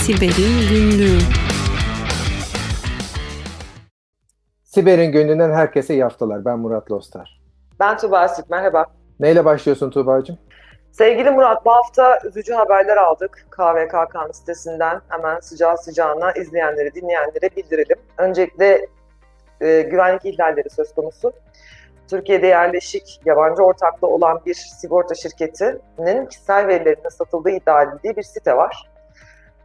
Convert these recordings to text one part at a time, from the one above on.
Siber'in Günlüğü Siber'in gönlünden herkese iyi haftalar. Ben Murat Lostar. Ben Tuğba Asik, merhaba. Neyle başlıyorsun Tuğba'cığım? Sevgili Murat, bu hafta üzücü haberler aldık KVKK'nın sitesinden. Hemen sıcağı sıcağına izleyenlere, dinleyenlere bildirelim. Öncelikle e, güvenlik ihlalleri söz konusu. Türkiye'de yerleşik, yabancı ortaklı olan bir sigorta şirketinin kişisel verilerinin satıldığı iddia edildiği bir site var.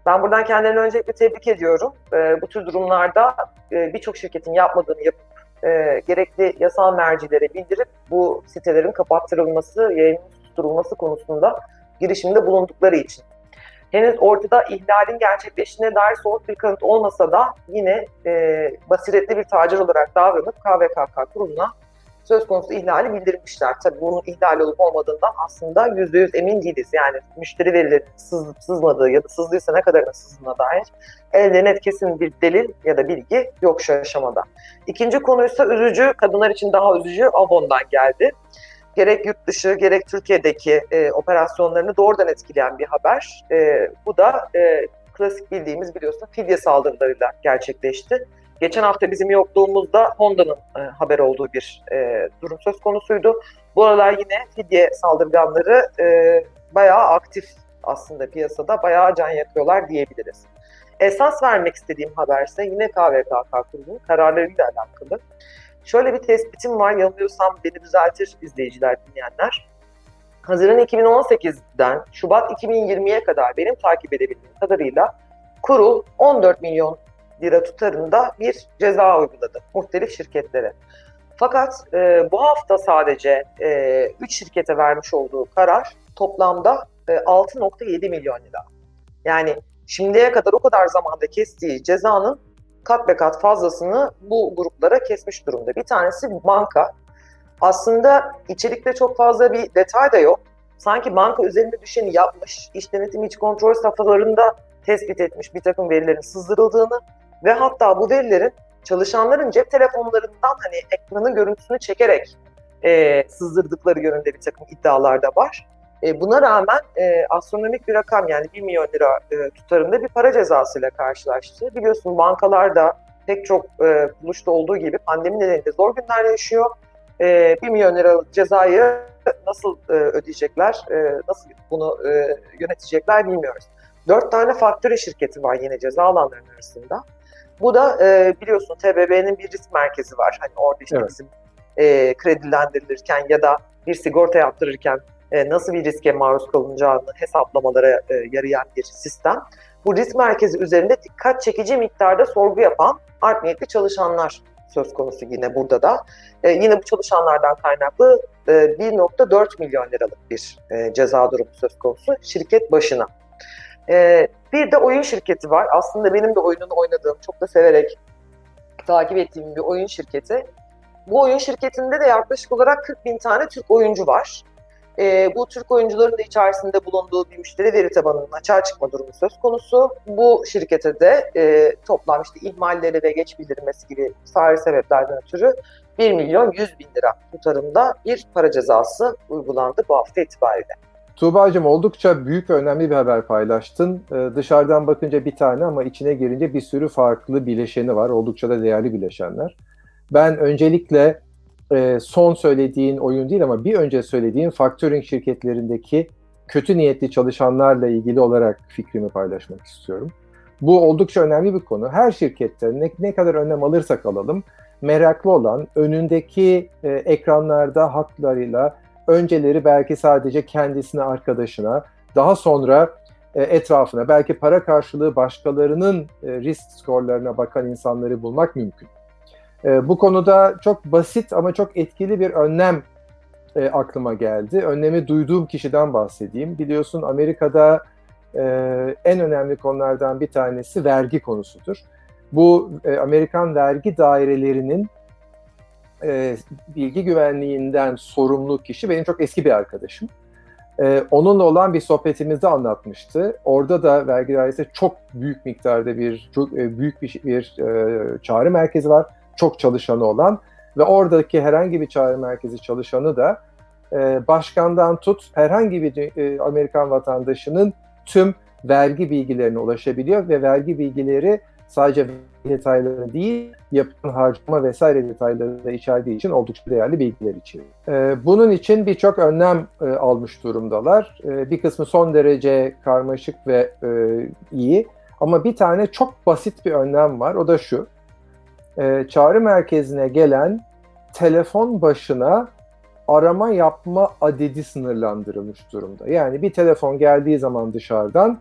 Ben buradan kendilerini öncelikle tebrik ediyorum. E, bu tür durumlarda e, birçok şirketin yapmadığını yapıp e, gerekli yasal mercilere bildirip bu sitelerin kapattırılması, yayının susturulması konusunda girişimde bulundukları için. Henüz ortada ihlalin gerçekleştiğine dair somut bir kanıt olmasa da yine e, basiretli bir tacir olarak davranıp KVKK kurumuna söz konusu ihlali bildirmişler. Tabii bunun ihlal olup olmadığından aslında %100 emin değiliz. Yani müşteri verilerinin sızıp sızmadığı ya da sızdıysa ne kadarına sızdığına dair elde net kesin bir delil ya da bilgi yok şu aşamada. İkinci konuysa üzücü, kadınlar için daha üzücü Avon'dan geldi. Gerek yurt dışı gerek Türkiye'deki e, operasyonlarını doğrudan etkileyen bir haber. E, bu da e, klasik bildiğimiz biliyorsun fidye saldırılarıyla gerçekleşti. Geçen hafta bizim yokluğumuzda Honda'nın e, haber olduğu bir e, durum söz konusuydu. Bu aralar yine fidye saldırganları e, bayağı aktif aslında piyasada, bayağı can yakıyorlar diyebiliriz. Esas vermek istediğim haberse yine KVKK kurumunun kararlarıyla alakalı. Şöyle bir tespitim var, yanılıyorsam beni düzeltir izleyiciler, dinleyenler. Haziran 2018'den Şubat 2020'ye kadar benim takip edebildiğim kadarıyla kurul 14 milyon lira tutarında bir ceza uyguladı muhtelif şirketlere. Fakat e, bu hafta sadece e, 3 şirkete vermiş olduğu karar toplamda e, 6.7 milyon lira. Yani şimdiye kadar o kadar zamanda kestiği cezanın kat be kat fazlasını bu gruplara kesmiş durumda. Bir tanesi banka. Aslında içerikte çok fazla bir detay da yok. Sanki banka üzerinde düşeni yapmış, iş denetim iç kontrol safhalarında tespit etmiş bir takım verilerin sızdırıldığını ve hatta bu verilerin çalışanların cep telefonlarından hani ekranın görüntüsünü çekerek e, sızdırdıkları yönünde bir takım iddialar da var. E, buna rağmen e, astronomik bir rakam yani 1 milyon lira e, tutarında bir para cezasıyla karşılaştı. Biliyorsun bankalar da pek çok e, buluşta olduğu gibi pandemi nedeniyle zor günler yaşıyor. E, 1 milyon liralık cezayı nasıl e, ödeyecekler, e, nasıl bunu e, yönetecekler bilmiyoruz. Dört tane faktörü şirketi var yine ceza alanlarının arasında. Bu da e, biliyorsun TBB'nin bir risk merkezi var. Hani orada işte Evet. bizim e, kredilendirilirken ya da bir sigorta yaptırırken e, nasıl bir riske maruz kalınacağını hesaplamalara e, yarayan bir sistem. Bu risk merkezi üzerinde dikkat çekici miktarda sorgu yapan art niyetli çalışanlar söz konusu yine burada da. E, yine bu çalışanlardan kaynaklı e, 1.4 milyon liralık bir e, ceza durumu söz konusu şirket başına. E, bir de oyun şirketi var. Aslında benim de oyununu oynadığım, çok da severek takip ettiğim bir oyun şirketi. Bu oyun şirketinde de yaklaşık olarak 40 bin tane Türk oyuncu var. Ee, bu Türk oyuncuların da içerisinde bulunduğu bir müşteri veri tabanının açığa çıkma durumu söz konusu. Bu şirkete de e, toplam işte ihmalleri ve geç bildirilmesi gibi sahil sebeplerden ötürü 1 milyon 100 bin lira tutarında bir para cezası uygulandı bu hafta itibariyle. Tuğba'cığım oldukça büyük ve önemli bir haber paylaştın. Ee, dışarıdan bakınca bir tane ama içine girince bir sürü farklı bileşeni var. Oldukça da değerli bileşenler. Ben öncelikle e, son söylediğin oyun değil ama bir önce söylediğin factoring şirketlerindeki kötü niyetli çalışanlarla ilgili olarak fikrimi paylaşmak istiyorum. Bu oldukça önemli bir konu. Her şirkette ne, ne kadar önlem alırsak alalım meraklı olan önündeki e, ekranlarda haklarıyla önceleri belki sadece kendisine, arkadaşına, daha sonra e, etrafına, belki para karşılığı başkalarının e, risk skorlarına bakan insanları bulmak mümkün. E, bu konuda çok basit ama çok etkili bir önlem aklıma geldi. Önlemi duyduğum kişiden bahsedeyim. Biliyorsun Amerika'da en önemli konulardan bir tanesi vergi konusudur. Bu Amerikan vergi dairelerinin e, bilgi güvenliğinden sorumlu kişi benim çok eski bir arkadaşım. E, onunla olan bir sohbetimizde anlatmıştı. Orada da vergi dairesi çok büyük miktarda bir çok e, büyük bir, bir e, çağrı merkezi var. Çok çalışanı olan ve oradaki herhangi bir çağrı merkezi çalışanı da e, başkandan tut herhangi bir e, Amerikan vatandaşının tüm vergi bilgilerine ulaşabiliyor ve vergi bilgileri sadece detayları değil, yapılan harcama vesaire detayları da içerdiği için oldukça değerli bilgiler içeriyor. Ee, bunun için birçok önlem e, almış durumdalar. Ee, bir kısmı son derece karmaşık ve e, iyi ama bir tane çok basit bir önlem var. O da şu. Ee, çağrı merkezine gelen telefon başına arama yapma adedi sınırlandırılmış durumda. Yani bir telefon geldiği zaman dışarıdan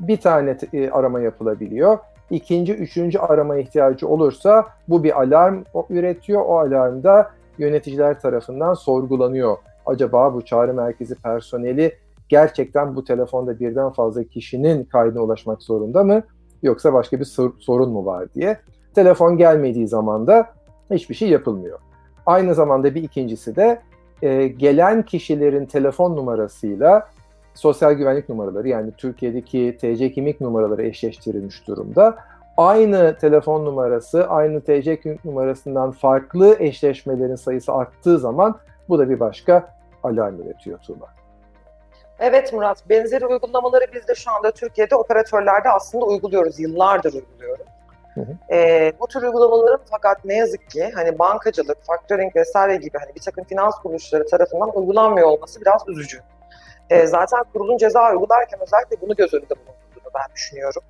bir tane e, arama yapılabiliyor. İkinci, üçüncü arama ihtiyacı olursa bu bir alarm üretiyor. O alarm da yöneticiler tarafından sorgulanıyor. Acaba bu çağrı merkezi personeli gerçekten bu telefonda birden fazla kişinin kaydına ulaşmak zorunda mı? Yoksa başka bir sorun mu var diye. Telefon gelmediği zaman da hiçbir şey yapılmıyor. Aynı zamanda bir ikincisi de e, gelen kişilerin telefon numarasıyla sosyal güvenlik numaraları yani Türkiye'deki TC kimlik numaraları eşleştirilmiş durumda. Aynı telefon numarası, aynı TC kimlik numarasından farklı eşleşmelerin sayısı arttığı zaman bu da bir başka alarm üretiyor Tuğba. Evet Murat, benzeri uygulamaları biz de şu anda Türkiye'de operatörlerde aslında uyguluyoruz, yıllardır uyguluyoruz. Hı hı. E, bu tür uygulamaların fakat ne yazık ki hani bankacılık, factoring vesaire gibi hani bir takım finans kuruluşları tarafından uygulanmıyor olması biraz üzücü. E, zaten kurulun ceza uygularken özellikle bunu göz önünde bulundurduğunu ben düşünüyorum.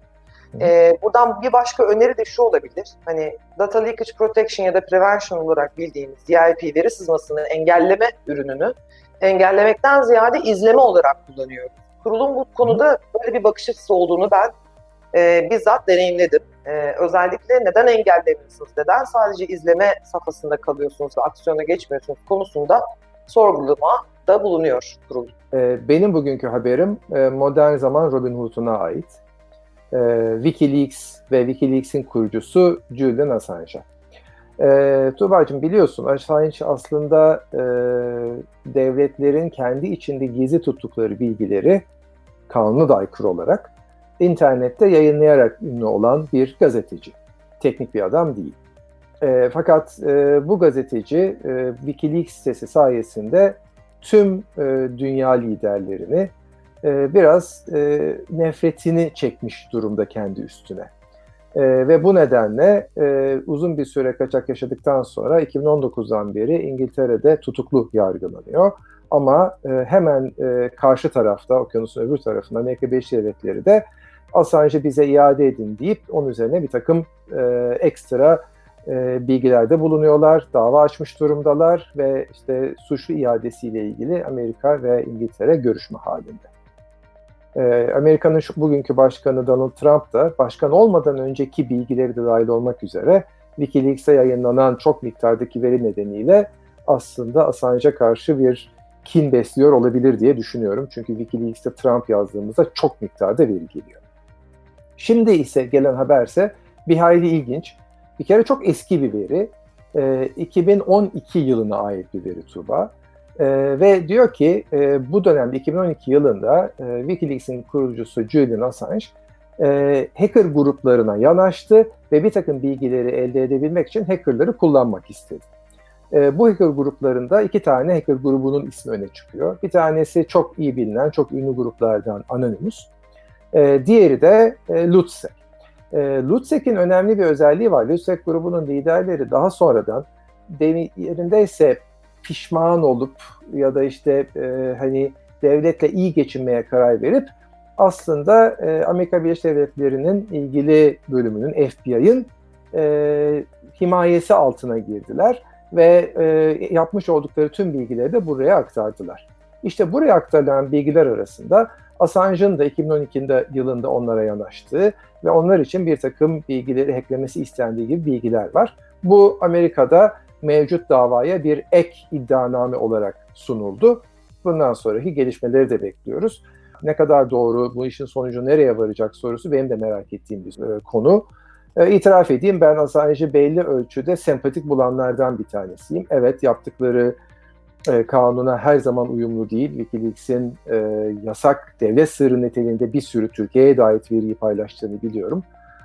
E, buradan bir başka öneri de şu olabilir. Hani data leakage protection ya da prevention olarak bildiğimiz DLP veri sızmasını engelleme ürününü engellemekten ziyade izleme olarak kullanıyoruz. Kurulun bu konuda böyle bir bakış açısı olduğunu ben e, bizzat deneyimledim. E, özellikle neden engellemiyorsunuz, neden sadece izleme safhasında kalıyorsunuz ve aksiyona geçmiyorsunuz konusunda sorgulama da bulunuyor kurul. E, benim bugünkü haberim e, modern zaman Robin Hood'una ait. E, Wikileaks ve Wikileaks'in kurucusu Julian Assange'a. E, Tuğba'cığım biliyorsun Assange aslında e, devletlerin kendi içinde gizli tuttukları bilgileri kanuna da aykırı olarak internette yayınlayarak ünlü olan bir gazeteci. Teknik bir adam değil. E, fakat e, bu gazeteci e, Wikileaks sitesi sayesinde tüm e, dünya liderlerini e, biraz e, nefretini çekmiş durumda kendi üstüne. E, ve bu nedenle e, uzun bir süre kaçak yaşadıktan sonra 2019'dan beri İngiltere'de tutuklu yargılanıyor. Ama e, hemen e, karşı tarafta, okyanusun öbür tarafında Amerika Birleşik Devletleri de Assange'ı bize iade edin deyip onun üzerine bir takım e, ekstra e, bilgilerde bulunuyorlar, dava açmış durumdalar ve işte suçlu iadesiyle ilgili Amerika ve İngiltere görüşme halinde. E, Amerika'nın şu bugünkü başkanı Donald Trump da başkan olmadan önceki bilgileri de dahil olmak üzere Wikileaks'e yayınlanan çok miktardaki veri nedeniyle aslında Assange'a karşı bir kin besliyor olabilir diye düşünüyorum. Çünkü Wikileaks'te Trump yazdığımızda çok miktarda veri geliyor. Şimdi ise gelen haberse bir hayli ilginç. Bir kere çok eski bir veri. E, 2012 yılına ait bir veri Tuba. E, ve diyor ki e, bu dönemde 2012 yılında e, Wikileaks'in kurucusu Julian Assange e, hacker gruplarına yanaştı ve bir takım bilgileri elde edebilmek için hackerları kullanmak istedi. E, bu hacker gruplarında iki tane hacker grubunun ismi öne çıkıyor. Bir tanesi çok iyi bilinen, çok ünlü gruplardan Anonymous. E, diğeri de e, Lutsec. E, Lutsec'in önemli bir özelliği var. Lutsec grubunun liderleri daha sonradan yerindeyse pişman olup ya da işte e, hani devletle iyi geçinmeye karar verip aslında e, Amerika Birleşik Devletleri'nin ilgili bölümünün FBI'ın e, himayesi altına girdiler ve e, yapmış oldukları tüm bilgileri de buraya aktardılar. İşte buraya aktarılan bilgiler arasında Assange'ın da 2012 yılında onlara yanaştığı ve onlar için bir takım bilgileri hacklemesi istendiği gibi bilgiler var. Bu Amerika'da mevcut davaya bir ek iddianame olarak sunuldu. Bundan sonraki gelişmeleri de bekliyoruz. Ne kadar doğru, bu işin sonucu nereye varacak sorusu benim de merak ettiğim bir e, konu. E, itiraf edeyim ben Assange'i belli ölçüde sempatik bulanlardan bir tanesiyim. Evet yaptıkları e, kanuna her zaman uyumlu değil. Wikileaks'in e, yasak devlet sırrı niteliğinde bir sürü Türkiye'ye dair veriyi paylaştığını biliyorum.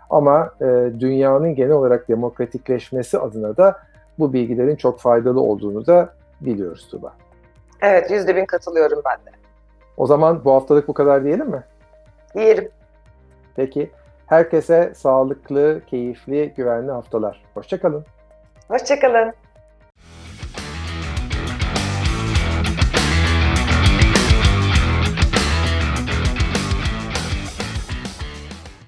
Ama e, dünyanın genel olarak demokratikleşmesi adına da bu bilgilerin çok faydalı olduğunu da biliyoruz Tuba. Evet, yüzde bin katılıyorum ben de. O zaman bu haftalık bu kadar diyelim mi? Diyelim. Peki. Herkese sağlıklı, keyifli, güvenli haftalar. Hoşçakalın. Hoşçakalın.